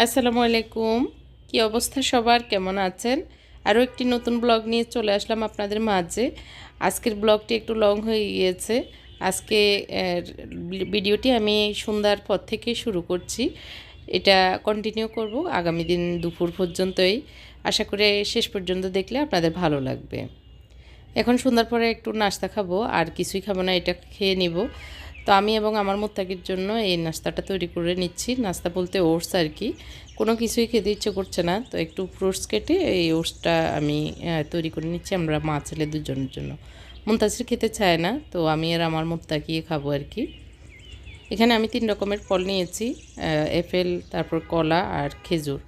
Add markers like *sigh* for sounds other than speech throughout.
আসসালামু আলাইকুম। কি অবস্থা সবার? কেমন আছেন? আরও একটি নতুন ব্লগ নিয়ে চলে আসলাম আপনাদের মাঝে। আজকের ব্লগটি একটু লং হয়ে গিয়েছে। আজকে ভিডিওটি আমি সন্ধ্যার পর থেকে শুরু করছি। এটা কন্টিনিউ করব আগামী দিন দুপুর পর্যন্তই। আশা করি শেষ পর্যন্ত দেখলে আপনাদের ভালো লাগবে। এখন সন্ধ্যার পরে একটু নাস্তা খাব, আর কিছুই খাব না, এটা খেয়ে নিব। তো আমি এবং আমার মোত্তাকির জন্য এই নাস্তাটা তৈরি করে নিচ্ছি। নাস্তা বলতে ওটস আর কি। কোনো কিছুই খেতে ইচ্ছে করছে না। তো একটু ফ্রুটস কেটে এই ওটসটা আমি তৈরি করে নিচ্ছি আমরা মা ছেলে দুজনের জন্য। মুনতাসির খেতে চায় না, তো আমি আর আমার মোত্তাকিয়ে খাব আর কি। এখানে আমি তিন রকমের ফল নিয়েছি এপেল তারপর কলা আর খেজুর।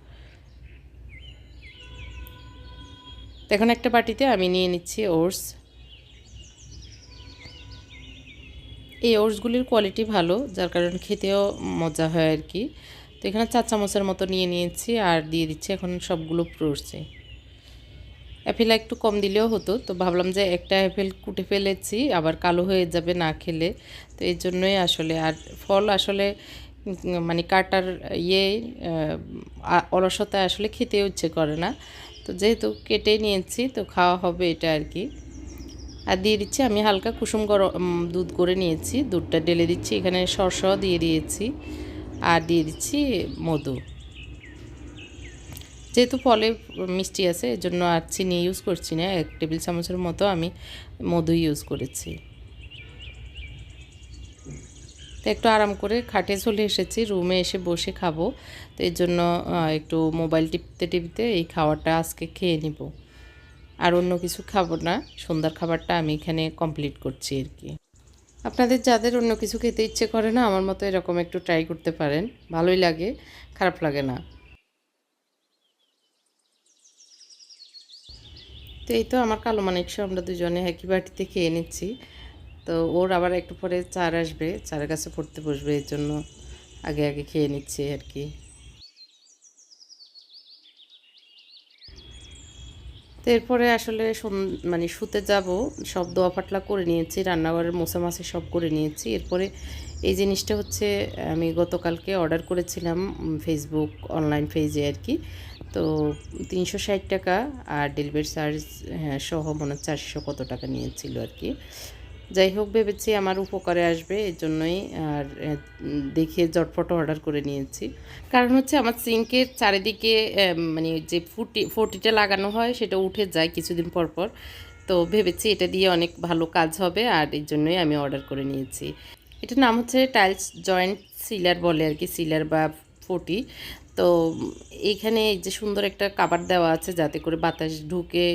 এখন একটা বাটিতে আমি নিয়ে নিচ্ছি ওটস। এই ওটসগুলির কোয়ালিটি ভালো, যার কারণে খেতেও মজা হয় আর কি তো এখানে চার চামচের মতো নিয়ে নিয়েছি আর দিয়ে দিচ্ছি এখন সবগুলো ফ্রুটসে অ্যাপেল একটু কম দিলেও হতো, তো ভাবলাম যে একটা অ্যাপেল কুটে ফেলেছি, আবার কালো হয়ে যাবে না খেলে। তো এই জন্যই আসলে, আর ফল আসলে মানে কাটার ইয়ে অলসতায় আসলে খেতে ইচ্ছে করে না। তো যেহেতু কেটে নিয়েছি, তো খাওয়া হবে এটা আর কি আর দিয়ে দিচ্ছি, আমি হালকা কুসুম গরম দুধ করে নিয়েছি। দুধটা ঢেলে দিচ্ছি, এখানে সরষাও দিয়ে দিয়েছি। আর দিয়ে দিচ্ছি মধু। যেহেতু ফলে মিষ্টি আছে, এর জন্য আর চিনি ইউজ করছি না। এক টেবিল চামচের মতো আমি মধু ইউজ করেছি। তো একটু আরাম করে খাটে চলে এসেছি, রুমে এসে বসে খাব। তো এর জন্য একটু মোবাইল টিপতে টিপতে এই খাওয়াটা আজকে খেয়ে নিব। আর অন্য কিছু খাব না। সন্ধ্যার খাবারটা আমি এখানে কমপ্লিট করছি আর কি। আপনাদের যাদের অন্য কিছু খেতে ইচ্ছে করে না, আমার মতো এরকম একটু ট্রাই করতে পারেন। ভালোই লাগে, খারাপ লাগে না। তো এই তো আমার কালো মানিকশো আমরা দুজনে একই বাটিতে খেয়ে নিচ্ছি। তো ওর আবার একটু পরে চার আসবে, চারের কাছে পড়তে বসবে, এর জন্য আগে আগে খেয়ে নিচ্ছি আর কি। তো এরপরে আসলে মানে শুতে যাব, সব দোয়া ফাটলা করে নিয়েছি, রান্নাঘরের মাসে সব করে নিয়েছি। এরপরে এই জিনিসটা হচ্ছে, আমি গতকালকে অর্ডার করেছিলাম ফেসবুক অনলাইন পেজে আর কি। তো তিনশো ষাট টাকা আর ডেলিভারি চার্জ হ্যাঁ সহ মনে চারশো কত টাকা নিয়েছিল আর কি। যাই হোক, ভেবেছি আমার উপকারে আসবে, এর জন্যই আর দেখে জটপট অর্ডার করে নিয়েছি। কারণ হচ্ছে আমার সিঙ্কের চারিদিকে মানে যে ফুটি, ফটিটা লাগানো হয়, সেটা উঠে যায় কিছুদিন পর পর। তো ভেবেছি এটা দিয়ে অনেক ভালো কাজ হবে, আর এর জন্যই আমি অর্ডার করে নিয়েছি। এটার নাম হচ্ছে টাইলস জয়েন্ট সিলার বলে আর কি সিলার বা ফটি। তো এইখানে এই যে সুন্দর একটা কাবার দেওয়া আছে যাতে করে বাতাস ঢুকে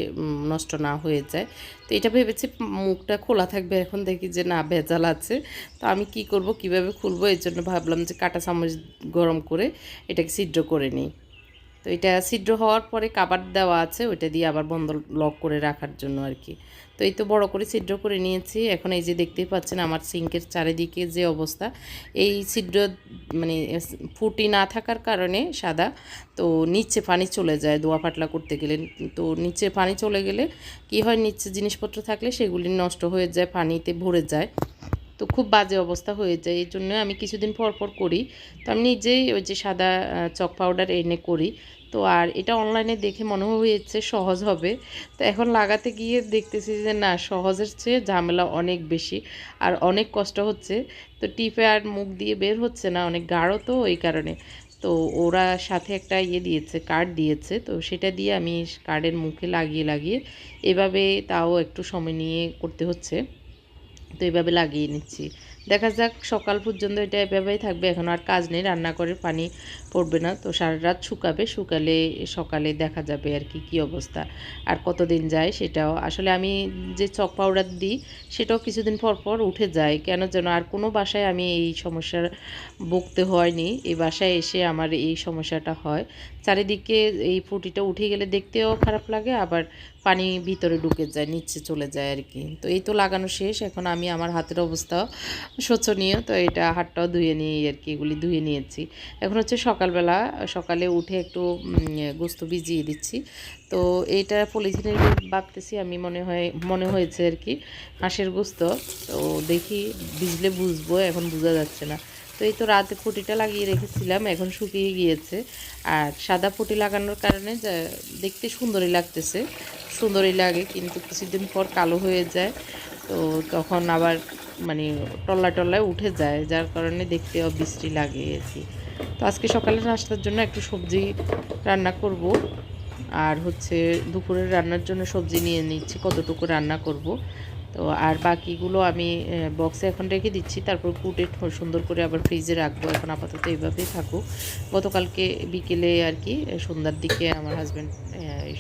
নষ্ট না হয়ে যায়। তো এটা ভেবেছি মুখটা খোলা থাকবে এখন দেখি যে না, ভেজাল আছে। তো আমি কি করব, কীভাবে খুলবো? এর জন্য ভাবলাম যে কাঁটা চামচ গরম করে এটাকে ছিদ্র করে নিই। তো এটা ছিদ্র হওয়ার পরে কাবার দেওয়া আছে, ওইটা দিয়ে আবার বন্ধ, লক করে রাখার জন্য আর কি। তো এই তো বড় করে ছিদ্র করে নিয়েছি। এখন এই যে দেখতেই পাচ্ছেন আমার সিঙ্কের চারিদিকে যে অবস্থা। এই ছিদ্র মানে ফুটি না থাকার কারণে সাদা। তো নিচে পানি চলে যায় দোয়া পাতলা করতে গেলে। তো নিচে পানি চলে গেলে কি হয়? নিচে জিনিসপত্র থাকলে সেগুলি নষ্ট হয়ে যায়, পানিতে ভরে যায়। তো খুব বাজে অবস্থা হয়ে যায়। এই জন্য আমি কিছুদিন পর পর করি। তো আমি নিজেই ওই যে সাদা চক পাউডার এনে করি। তো আর এটা অনলাইনে দেখে মনে হয়েছে সহজ হবে। তো এখন লাগাতে গিয়ে দেখতেছি যে না, সহজের চেয়ে ঝামেলা অনেক বেশি আর অনেক কষ্ট হচ্ছে। তো টিপে আর মুখ দিয়ে বের হচ্ছে না, অনেক গাঢ় তো এই কারণে। তো ওরা সাথে একটা ইয়ে দিয়েছে কার্ড দিয়েছে। তো সেটা দিয়ে আমি কার্ডের মুখে লাগিয়ে লাগিয়ে এভাবে তাও একটু সময় নিয়ে করতে হচ্ছে। তো এভাবে লাগিয়ে নিচ্ছি। দেখা যাক সকাল পর্যন্ত এটা এভাবেই থাকবে। এখন আর কাজ নেই, রান্না করে পানি পড়বে না, তো সারা রাত শুকাবে, শুকালে সকালে দেখা যাবে আর কি, কী অবস্থা। আর কতদিন যায় সেটাও, আসলে আমি যে চক পাউডার দিই সেটাও কিছুদিন পর পর উঠে যায়। কেন যেন আর কোনো বাসায় আমি এই সমস্যার ভুগতে হয়নি। এই বাসায় এসে আমার এই সমস্যাটা হয়। চারিদিকে এই ফুটিটা উঠে গেলে দেখতেও খারাপ লাগে, আবার পানি ভিতরে ঢুকে যায়, নিচে চলে যায় আর কি। তো এই তো লাগানো শেষ, এখন আমি আমার হাতের অবস্থাও শোচনীয়, তো এটা হাতটাও ধুয়ে নিয়ে আর কি, এগুলি ধুয়ে নিয়েছি। এখন হচ্ছে সকালবেলা, সকালে উঠে একটু গোস্ত ভিজিয়ে দিচ্ছি। তো এইটা পলিথিনের ভাবতেছি আমি মনে হয়, মনে হয়েছে আর কি, হাঁসের গোস্ত। তো দেখি ভিজলে বুঝব, এখন বোঝা যাচ্ছে না। তো এই তো রাতে পুটিটা লাগিয়ে রেখেছিলাম, এখন শুকিয়ে গিয়েছে। আর সাদা পুটি লাগানোর কারণে দেখতে সুন্দরই লাগতেছে। সুন্দরই লাগে, কিন্তু কিছুদিন পর কালো হয়ে যায়, তো তখন আবার মানে টল্লা টল্লায় উঠে যায়, যার কারণে দেখতে অবৃষ্টি লাগে আর কি। তো আজকে সকালে নাস্তার জন্য একটু সবজি রান্না করব, আর হচ্ছে দুপুরের রান্নার জন্য সবজি নিয়ে নিচ্ছি, কতটুকু রান্না করব। তো আর বাকিগুলো আমি বক্সে এখন রেখে দিচ্ছি। তারপর কুটে সুন্দর করে আবার ফ্রিজে রাখব। এখন আপাতত এইভাবেই থাকুক। গতকালকে বিকেলে আর কি সন্ধ্যার দিকে আমার হাজব্যান্ড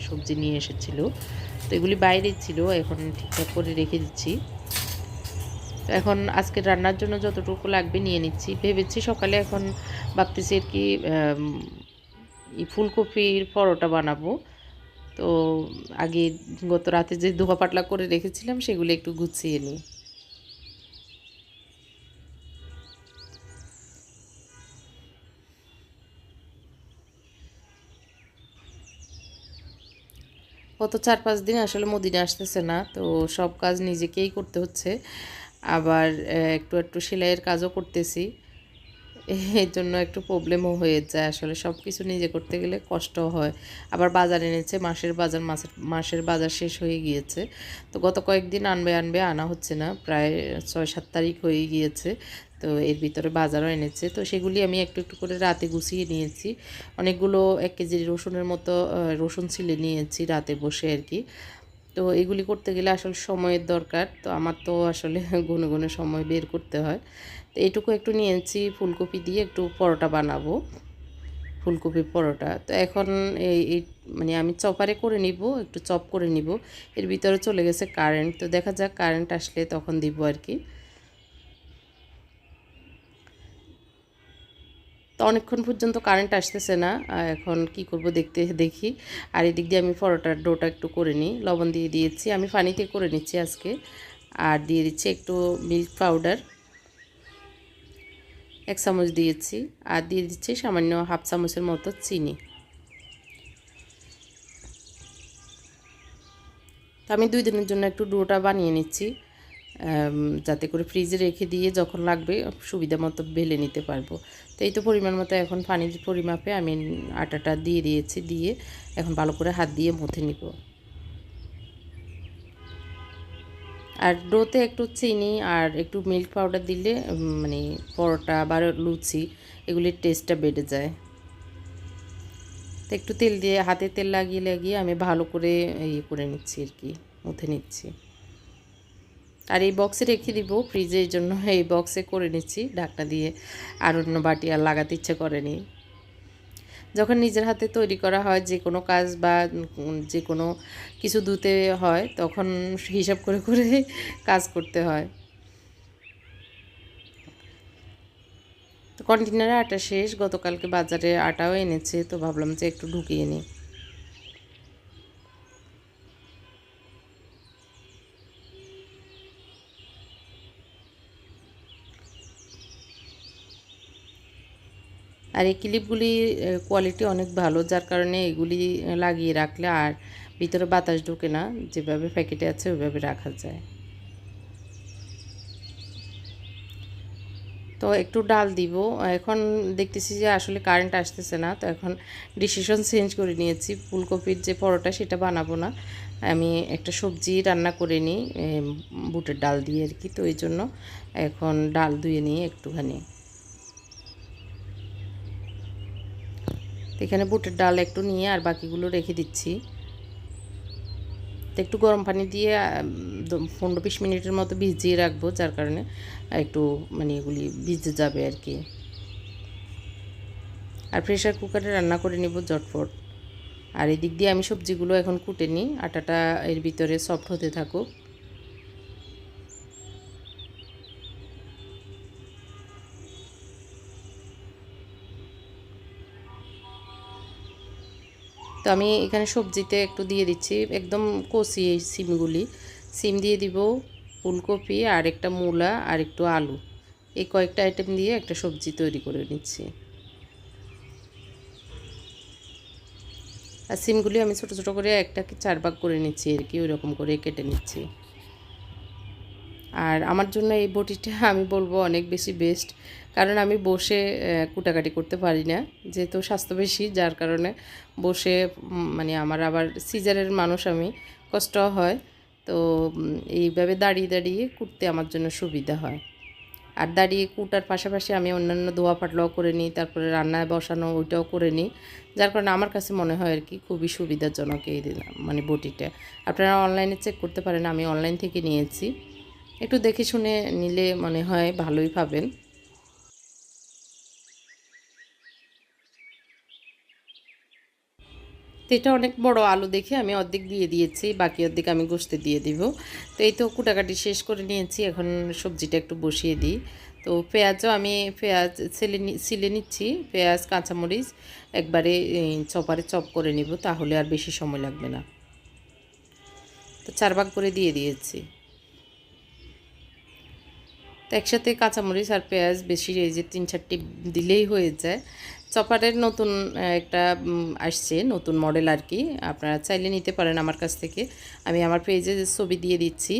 সবজি নিয়ে এসেছিল। তো এগুলি বাইরে ছিল, এখন ঠিকঠাক করে রেখে দিচ্ছি। তো এখন আজকে রান্নার জন্য যতটুকু লাগবে নিয়ে নিচ্ছি। ভেবেছি সকালে এখন ভাবতেছি আর কি ফুলকপির পরোটা বানাবো। তো আগে গত রাতে যে ধোয়া পাটলা করে রেখেছিলাম, সেগুলো একটু গুছিয়ে নিই। গত চার পাঁচ দিন আসলে মদিনা আসতেছে না, তো সব কাজ নিজেকেই করতে হচ্ছে। আবার একটু একটু সেলাইয়ের কাজও করতেছি। এর জন্য একটু প্রবলেমও হয়ে যায়। আসলে সব কিছু নিজে করতে গেলে কষ্ট হয়। আবার বাজার এনেছে, মাসের বাজার, মাসের মাসের বাজার শেষ হয়ে গিয়েছে। তো গত কয়েকদিন আনবে আনবে, আনা হচ্ছে না। প্রায় ছয় সাত তারিখ হয়ে গিয়েছে। তো এর ভিতরে বাজারও এনেছে। তো সেগুলি আমি একটু একটু করে রাতে গুছিয়ে নিয়েছি। অনেকগুলো এক কেজি রসুনের মতো রসুন ছিলে নিয়েছি রাতে বসে আর কি। তো এগুলি করতে গেলে আসলে সময়ের দরকার। তো আমার তো আসলে *laughs* গুনে গুনে সময় বের করতে হয়। তো এইটুকু একটু নিয়েছি, ফুলকপি দিয়ে একটু পরোটা বানাবো, ফুলকপির পরোটা। তো এখন এই এই মানে আমি চপারে করে নিব, একটু চপ করে নিব। এর ভিতরে চলে গেছে কারেন্ট। তো দেখা যাক কারেন্ট আসলে তখন দিব আর কি। তো অনেকক্ষণ পর্যন্ত কারেন্ট আসতেছে না। এখন কি করব দেখতে, দেখি। আর এদিক দিয়ে আমি পরোটার ডোটা একটু করে নিই। লবণ দিয়ে দিয়েছি। আমি পানিতে করে নিচ্ছি আজকে। আর দিয়ে দিচ্ছি একটু মিল্ক পাউডার। এক চামচ দিয়েছি। আর দিয়ে দিচ্ছি সামান্য হাফ চামচের মতো চিনি। তো আমি দুই দিনের জন্য একটু ডোটা বানিয়ে নিচ্ছি যাতে করে ফ্রিজে রেখে দিয়ে যখন লাগবে সুবিধা মতো বেলে নিতে পারব। তো এই তো পরিমাণ মতো এখন পানির পরিমাপে আমি আটাটা দিয়ে দিয়েছি, দিয়ে এখন ভালো করে হাত দিয়ে মথে নিব। আর ডোতে একটু চিনি আর একটু মিল্ক পাউডার দিলে মানে পরোটা বা লুচি, এগুলির টেস্টটা বেড়ে যায়। তো একটু তেল দিয়ে, হাতে তেল লাগিয়ে লাগিয়ে আমি ভালো করে ইয়ে করে নিচ্ছি আর কি, মুথে নিচ্ছি। আর এই বক্সে রেখে দিব ফ্রিজে এই জন্য এই বক্সে করে নিচ্ছি, ঢাকনা দিয়ে। আর অন্য বাটি আর লাগাতে ইচ্ছে করেনি যখন নিজের হাতে তৈরি করা হয়, যে কোনো কাজ বা যে কোনো কিছু দুতে হয়, তখন হিসাব করে করে কাজ করতে হয়। তো কন্টেনারে আটা শেষ। গতকালকে বাজারে আটাও এনেছে, তো ভাবলাম যে একটু ঢুকিয়ে নিই। আর এই ক্লিপগুলি কোয়ালিটি অনেক ভালো, যার কারণে এগুলি লাগিয়ে রাখলে আর ভিতরে বাতাস ঢোকে না, যেভাবে প্যাকেটে আছে ওইভাবে রাখা যায়। তো একটু ডাল দিব। এখন দেখতেছি যে আসলে কারেন্ট আসতেছে না, তো এখন ডিসিশন চেঞ্জ করে নিয়েছি। ফুলকপির যে পরোটা, সেটা বানাবো না। আমি একটা সবজি রান্না করে নিই বুটের ডাল দিয়ে আর কি। তো এই জন্য এখন ডাল ধুয়ে নিই একটুখানি। এখানে বুটের ডাল একটু নিয়ে আর বাকিগুলো রেখে দিচ্ছি। একটু গরম পানি দিয়ে পনেরো বিশ মিনিটের মতো ভিজিয়ে রাখব, যার কারণে একটু মানে এগুলি ভিজে যাবে আর কি। আর প্রেশার কুকারে রান্না করে নিব জটফট আর এদিক দিয়ে আমি সবজিগুলো এখন কুটে নিই, আটাটা এর ভিতরে সফট হতে থাকুক। আমি এখানে সবজিতে একটু দিয়ে দিচ্ছি। একদম কষি এই সিমগুলি। সিম দিয়ে দিব ফুলকপি, আর একটা মূলা, আর একটু আলু। এই কয়েকটা আইটেম দিয়ে একটা সবজি তৈরি করে নিচ্ছি। আর সিমগুলি আমি ছোটো ছোটো করে একটা চার ভাগ করে নিচ্ছি আর কি, ওইরকম করে কেটে নিচ্ছি। আর আমার জন্য এই বটিটা *laughs* আমি বলব অনেক বেশি বেস্ট কারণ আমি বসে কুটাকাটি করতে পারি না, যেহেতু স্বাস্থ্য বেশি, যার কারণে বসে মানে আমার আবার সিজারের মানুষ আমি, কষ্ট হয়, তো এইভাবে দাঁড়িয়ে দাঁড়িয়ে কুটতে আমার জন্য সুবিধা হয়। আর দাঁড়িয়ে কুটার পাশাপাশি আমি অন্যান্য ধোয়া পাটলাও করে নিই, তারপরে রান্নায় বসানো ওইটাও করে নিই, যার কারণে আমার কাছে মনে হয় আর কি খুবই সুবিধাজনক এই মানে বটিটা। আপনারা অনলাইনে চেক করতে পারেন, আমি অনলাইন থেকে নিয়েছি। একটু দেখে শুনে নিলে মনে হয় ভালোই পাবেন। তো এটা অনেক বড় আলু দেখে আমি অর্ধেক দিয়ে দিয়েছি, বাকি অর্ধেক আমি গোস্তে দিয়ে দিব। তো এই তো কুটাকাটি শেষ করে নিয়েছি, এখন সবজিটা একটু বসিয়ে দিই। তো পেঁয়াজও আমি পেঁয়াজ ছেলে ছিলে নিচ্ছি, পেঁয়াজ, কাঁচামরিচ একবারে চপারে চপ করে নিব, তাহলে আর বেশি সময় লাগবে না। তো চার ভাগ করে দিয়ে দিয়েছি। তো একসাথে কাঁচামরিচ আর পেঁয়াজ বেশি, এই যে তিন চারটি দিলেই হয়ে যায়। চপারের নতুন একটা আসছে, নতুন মডেল আর কি। আপনারা চাইলে নিতে পারেন আমার কাছ থেকে। আমি আমার পেজে ছবি দিয়ে দিচ্ছি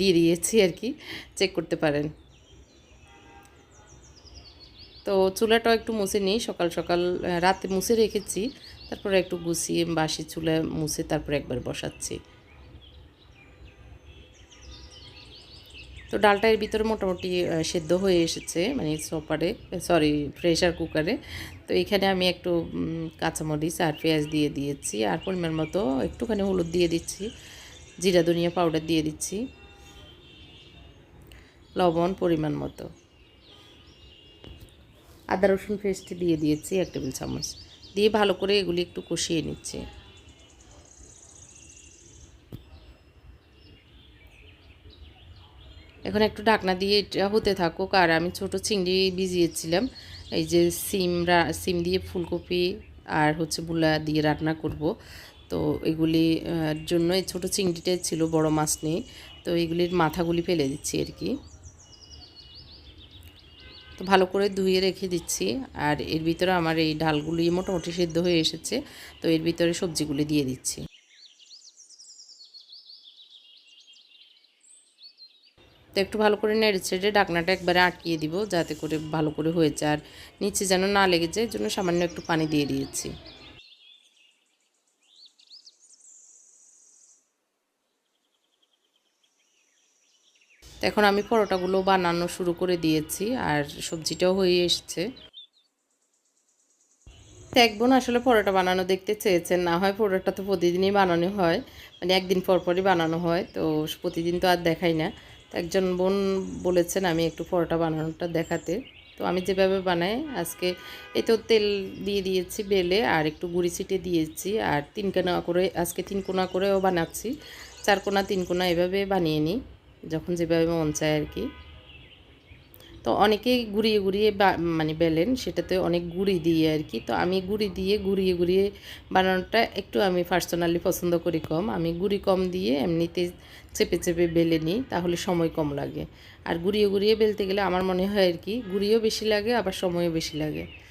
দিয়ে দিয়েছি আর কি। চেক করতে পারেন। তো চুলাটাও একটু মুছে নিই, সকাল সকাল রাতে মুছে রেখেছি। তারপরে একটু গুছিয়ে বাসি চুলা মুছে তারপরে একবার বসাচ্ছি। তো ডালটা এর ভিতরে মোটামুটি সেদ্ধ হয়ে এসেছে মানে চপারে সরি প্রেশার কুকারে তো এখানে আমি একটু কাঁচামরিচ আর পেঁয়াজ দিয়ে দিয়েছি আর পরিমাণ মতো একটুখানি হলুদ দিয়ে দিচ্ছি, জিরা, ধনিয়া পাউডার দিয়ে দিচ্ছি, লবণ পরিমাণ মতো। আদা রসুন পেস্ট দিয়ে দিয়েছি, এক টেবিল চামচ। দিয়ে ভালো করে এগুলি একটু কষিয়ে নিচ্ছি। এখন একটু ঢাকনা দিয়ে এটা হতে থাকুক, আর আমি ছোট চিংড়ি ভিজিয়েছিলাম। এই যে সিম সিম দিয়ে ফুলকপি আর হচ্ছে বুলা দিয়ে রান্না করব। তো এগুলি জন্য এই ছোটো চিংড়িটাই ছিল, বড় মাছ নেই। তো এগুলির মাথাগুলি ফেলে দিচ্ছি আর কি। তো ভালো করে ধুয়ে রেখে দিচ্ছি, আর এর ভিতরে আমার এই ডালগুলি মোটামুটি সিদ্ধ হয়ে এসেছে। তো এর ভিতরে সবজিগুলি দিয়ে দিচ্ছি। তো একটু ভালো করে নেড়ে ছেড়ে ডাকনাটা একবারে আটকিয়ে দিব, যাতে করে ভালো করে হয়েছে আর নিচে যেন না লেগে যায় জন্য সামান্য একটু পানি দিয়ে দিয়েছি। এখন আমি পরোটাগুলো বানানো শুরু করে দিয়েছি, আর সবজিটাও হয়ে এসেছে। এক বোন আসলে পরোটা বানানো দেখতে চেয়েছেন না হয় পরোটা তো প্রতিদিনই বানানো হয় মানে একদিন পর পরই বানানো হয়, তো প্রতিদিন তো আর দেখাই না। একজন বোন বলেছেন আমি একটু পরোটা বানানোটা দেখাতে। তো আমি যেভাবে বানাই, আজকে এই তো তেল দিয়ে দিয়েছি বেলে, আর একটু গুঁড়ি ছিটে দিয়েছি, আর তিন কোনা করে, আজকে তিন কোনা করেও বানাচ্ছি। চার কোনা, তিন কোনা এভাবে বানিয়ে নিই, যখন যেভাবে মন চায় আর কি। তো অনেকেই ঘুরিয়ে বা- মানে বেলেন, সেটাতে অনেক গুড়ি দিয়ে আর কি। তো আমি গুড়ি দিয়ে ঘুরিয়ে ঘুরিয়ে বানানোটা একটু আমি পার্সোনালি পছন্দ করি কম। আমি গুড়ি কম দিয়ে এমনিতে চেপে চেপে বেলে নিই, তাহলে সময় কম লাগে। আর ঘুরিয়ে ঘুরিয়ে বেলতে গেলে আমার মনে হয় আর কি ঘুরিয়েও বেশি লাগে, আবার সময়ও বেশি লাগে।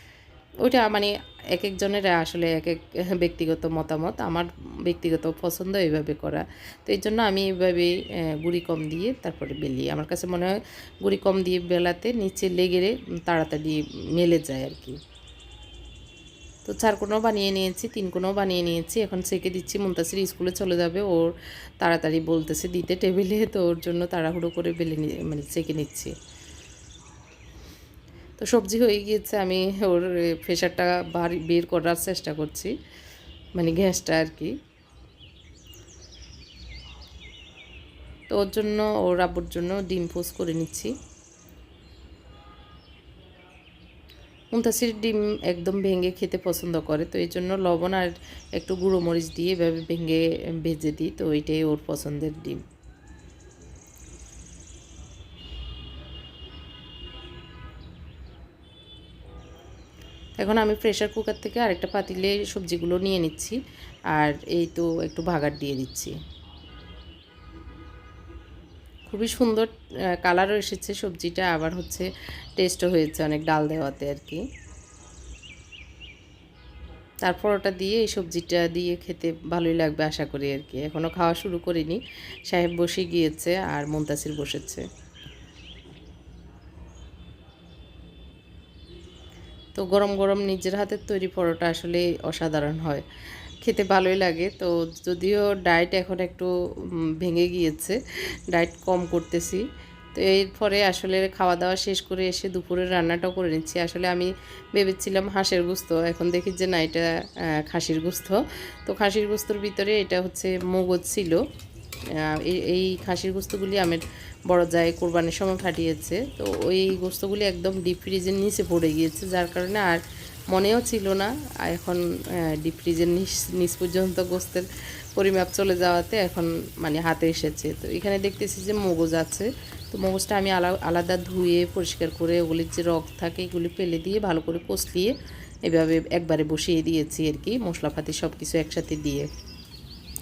ওইটা মানে এক একজনের আসলে এক এক *laughs* ব্যক্তিগত মতামত, আমার ব্যক্তিগত পছন্দ এইভাবে করা। তো এই জন্য আমি এইভাবে গুঁড়ি কম দিয়ে তারপরে বেলি। আমার কাছে মনে হয় গুঁড়ি কম দিয়ে বেলাতে নিচে লেগে তাড়াতাড়ি মেলে যায় আর কি। তো চার কোণও বানিয়ে নিয়েছি, তিন কোণও বানিয়ে নিয়েছি। এখন সেকে দিচ্ছি, মুন্তাসির স্কুলে চলে যাবে। ওর তাড়াতাড়ি বলতেছে দিতে টেবিলে, তো ওর জন্য তাড়াহুড়ো করে বেলে মানে সেকে নিচ্ছি। তো সবজি হয়ে গিয়েছে, আমি ওর প্রেশারটা বাড়ি, বের করার চেষ্টা করছি মানে গ্যাসটা আর কি। তো ওর জন্য, ওর আব্বুর জন্য ডিম পোস করে নিচ্ছি। মুন্তাসির ডিম একদম ভেঙে খেতে পছন্দ করে, তো এই জন্য লবণ আর একটু গুঁড়ো মরিচ দিয়ে এভাবে ভেঙে, ভেজে দিই, তো ওইটাই ওর পছন্দের ডিম। এখন আমি প্রেশার কুকার থেকে আরেকটা পাতিলে সবজিগুলো নিয়ে নিচ্ছি। আর এই তো একটু ভাগার দিয়ে দিচ্ছি। খুবই সুন্দর কালারও এসেছে সবজিটা, আবার হচ্ছে টেস্টও হয়েছে অনেক ডাল দেওয়াতে আর কি। তারপর ওটা দিয়ে এই সবজিটা দিয়ে খেতে ভালোই লাগবে আশা করি আর কি। এখনও খাওয়া শুরু করিনি। সাহেব বসে গিয়েছে আর মুমতাসির বসেছে। তো গরম গরম নিজের হাতের তৈরি পরোটা আসলে অসাধারণ হয়। খেতে ভালোই লাগে। তো যদিও ডায়েট এখন একটু ভেঙে গিয়েছে ডায়েট কম করতেছি। তো এরপরে আসলে খাওয়া দাওয়া শেষ করে এসে দুপুরের রান্নাটাও করে নিচ্ছি। আসলে আমি ভেবেছিলাম হাঁসের গুস্ত, এখন দেখি যে না, এটা খাসির গুস্ত। তো খাসির গুস্তর ভিতরে এটা হচ্ছে মগজ ছিল। এই- খাসির গোস্তগুলি আমার বড় যায় কোরবানির সময় ফাটিয়েছে। তো ওই গোস্তগুলি একদম ডিপ ফ্রিজের নিচে পড়ে গিয়েছে, যার কারণে আর মনেও ছিল না। এখন ডিপ ফ্রিজের নিচ পর্যন্ত গোস্তের পরিমাপ চলে যাওয়াতে এখন মানে হাতে এসেছে। তো এখানে দেখতেছি যে মগজ আছে। তো মগজটা আমি আলা, আলাদা ধুয়ে, পরিষ্কার করে ওগুলির যে রক থাকে এগুলি ফেলে দিয়ে ভালো করে কষলিয়ে এভাবে একবারে বসিয়ে দিয়েছি আর কি, মশলাপাতি সব কিছু একসাথে দিয়ে।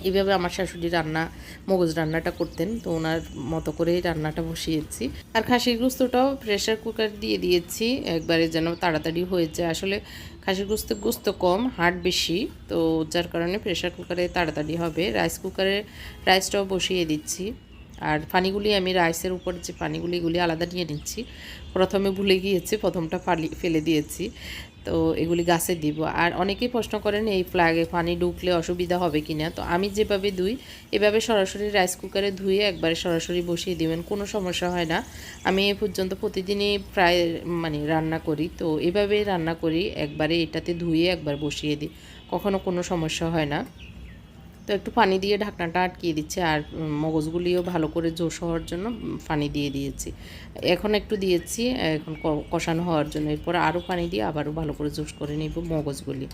এইভাবে আমার শাশুড়ি রান্না, মগজ রান্নাটা করতেন, তো ওনার মতো করেই রান্নাটা বসিয়েছি। আর খাসির গুস্তটাও প্রেশার কুকার দিয়ে দিয়েছি, একবারে যেন তাড়াতাড়ি হয়েছে আসলে খাসির গুস্ত গুস্ত কম হাট বেশি, তো যার কারণে প্রেশার কুকারে তাড়াতাড়ি হবে। রাইস কুকারে রাইসটাও বসিয়ে দিচ্ছি। আর পানিগুলি, আমি রাইসের উপর যে পানিগুলি, এগুলি আলাদা নিয়ে নিচ্ছি। প্রথমে ভুলে গিয়েছি, প্রথমটা ফালি, ফেলে দিয়েছি। তো এগুলি গাছে দিব। আর অনেকেই প্রশ্ন করেন, এই ফ্ল্যাগে পানি ঢুকলে অসুবিধা হবে কি না তো আমি যেভাবে ধুই, এভাবে সরাসরি রাইস কুকারে ধুয়ে একবারে সরাসরি বসিয়ে দিবেন, কোনো সমস্যা হয় না। আমি এ পর্যন্ত প্রতিদিনই প্রায় মানে রান্না করি, তো এভাবে রান্না করি, একবারে এটাতে ধুয়ে একবার বসিয়ে দিই। কখনো কোনো সমস্যা হয় না। তো একটু পানি দিয়ে ঢাকনাটা আটকিয়ে দিচ্ছে আর মগজগুলিও ভালো করে জোশ হওয়ার জন্য পানি দিয়ে দিয়েছি। এখন একটু দিয়েছি, এখন কষানো হওয়ার জন্য। এরপর আরও পানি দিয়ে আবারও ভালো করে জোশ করে নিব মগজগুলি।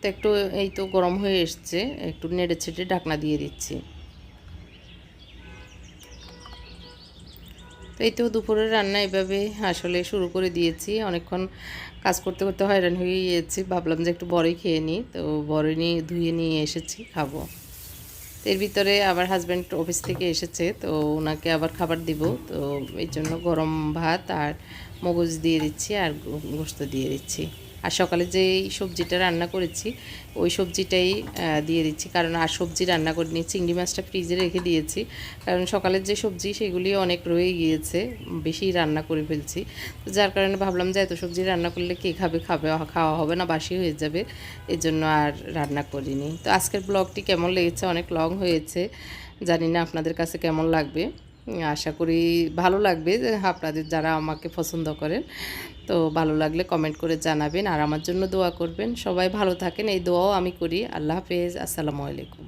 তো একটু এই তো গরম হয়ে এসছে, একটু নেড়ে ছেড়ে ঢাকনা দিয়ে দিচ্ছি। তো এই তো দুপুরের রান্না এভাবে আসলে শুরু করে দিয়েছি। অনেকক্ষণ কাজ করতে করতে হয়রান হয়ে গিয়েছি। ভাবলাম যে একটু বড়ই খেয়ে নিই। তো বড়ই নিয়ে, ধুয়ে নিয়ে এসেছি খাব। এর ভিতরে আবার হাজব্যান্ড অফিস থেকে এসেছে। তো ওনাকে আবার খাবার দিব। তো এই জন্য গরম ভাত আর মগজ দিয়ে দিচ্ছি আর গোস্ত দিয়ে দিচ্ছি। আর সকালে যে সবজিটা রান্না করেছি, ওই সবজিটাই দিয়ে দিচ্ছি। কারণ আর সবজি রান্না করিনি চিংড়ি মাছটা ফ্রিজে রেখে দিয়েছি। কারণ সকালের যে সবজি, সেগুলি অনেক রয়ে গিয়েছে, বেশি রান্না করে ফেলছি। যার কারণে ভাবলাম যে এত সবজি রান্না করলে কে খাবে খাবে, খাওয়া হবে না, বাসি হয়ে যাবে। এই জন্য আর রান্না করিনি। তো আজকের ব্লগটি কেমন লেগেছে? অনেক লং হয়েছে। জানি না আপনাদের কাছে কেমন লাগবে। আশা করি ভালো লাগবে। আপনাদের যারা আমাকে পছন্দ করেন তো ভালো লাগলে কমেন্ট করে জানাবেন আর আমার জন্য দোয়া করবেন। সবাই ভালো থাকেন, এই দোয়াও আমি করি। আল্লাহ হাফেজ, আসসালামু আলাইকুম।